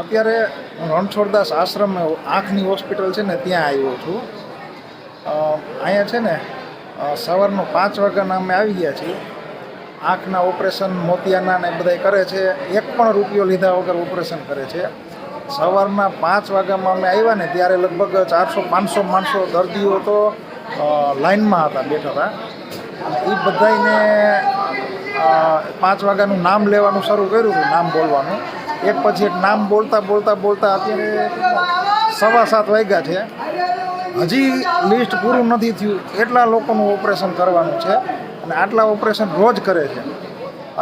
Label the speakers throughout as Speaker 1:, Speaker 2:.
Speaker 1: અત્યારે હું રણછોડદાસ આશ્રમ આંખની હોસ્પિટલ છે ને ત્યાં આવ્યો છું. અહીંયા છે ને સવારનો પાંચ વાગ્યાના અમે આવી ગયા છીએ. આંખના ઓપરેશન મોતિયાના ને બધાય કરે છે. એક પણ રૂપિયો લીધા વગર ઓપરેશન કરે છે. સવારના પાંચ વાગ્યામાં અમે આવ્યા ને ત્યારે લગભગ ચારસો, પાંચસો માણસો દર્દીઓ તો લાઇનમાં હતા, બેઠા હતા. એ બધાને પાંચ વાગ્યાનું નામ લેવાનું શરૂ કર્યું હતું નામ બોલવાનું. એક પછી એક નામ બોલતા બોલતા બોલતા અત્યારે સવા સાત વાગ્યા છે. હજી લિસ્ટ પૂરું નથી થયું એટલા લોકોનું ઓપરેશન કરવાનું છે અને આટલા ઓપરેશન રોજ કરે છે.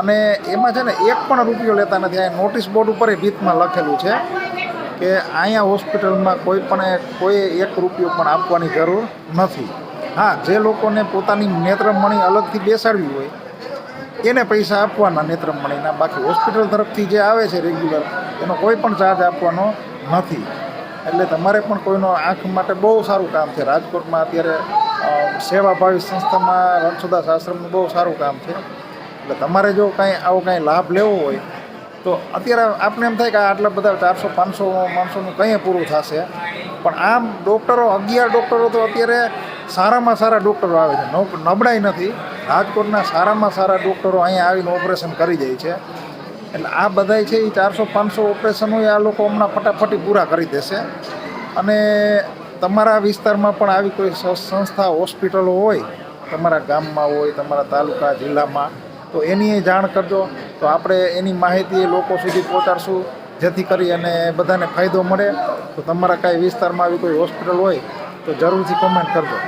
Speaker 1: અને એમાં છે ને એક પણ રૂપિયો લેતા નથી. આ નોટિસ બોર્ડ ઉપર ભીતમાં લખેલું છે કે અહીંયા હોસ્પિટલમાં કોઈ પણ કોઈ એક રૂપિયો પણ આપવાની જરૂર નથી. હા, જે લોકોને પોતાની નેત્રમણી અલગથી બેસાડવી હોય એને પૈસા આપવાના નેત્રમણીના બાકી હોસ્પિટલ તરફથી જે આવે છે રેગ્યુલર એનો કોઈ પણ ચાર્જ આપવાનો નથી. એટલે તમારે પણ કોઈનો આંખ માટે બહુ સારું કામ છે. રાજકોટમાં અત્યારે સેવાભાવી સંસ્થામાં રણછોદાસ આશ્રમનું બહુ સારું કામ છે. એટલે તમારે જો કાંઈ આવો કાંઈ લાભ લેવો હોય, તો અત્યારે આપણે એમ થાય કે આટલા બધા ચારસો, પાંચસો, માણસોનું કંઈ પૂરું થશે. પણ આમ ડૉક્ટરો અગિયાર ડૉક્ટરો તો અત્યારે સારામાં સારા ડૉક્ટરો આવે છે. નબળાઈ નથી. રાજકોટના સારામાં સારા ડૉક્ટરો અહીંયા આવીને ઓપરેશન કરી જાય છે. એટલે આ બધાય છે એ ચારસો પાંચસો ઓપરેશનો આ લોકો હમણાં ફટાફટી પૂરા કરી દેશે. અને તમારા વિસ્તારમાં પણ આવી કોઈ સંસ્થા, હોસ્પિટલો હોય, તમારા ગામમાં હોય, તમારા તાલુકા, જિલ્લામાં, તો એની જાણ કરજો. તો આપણે એની માહિતી એ લોકો સુધી પહોંચાડશું, જેથી કરી અને બધાને ફાયદો મળે. તો તમારા કાંઈ વિસ્તારમાં આવી કોઈ હોસ્પિટલ હોય, તો જરૂરથી કોમેન્ટ કરજો.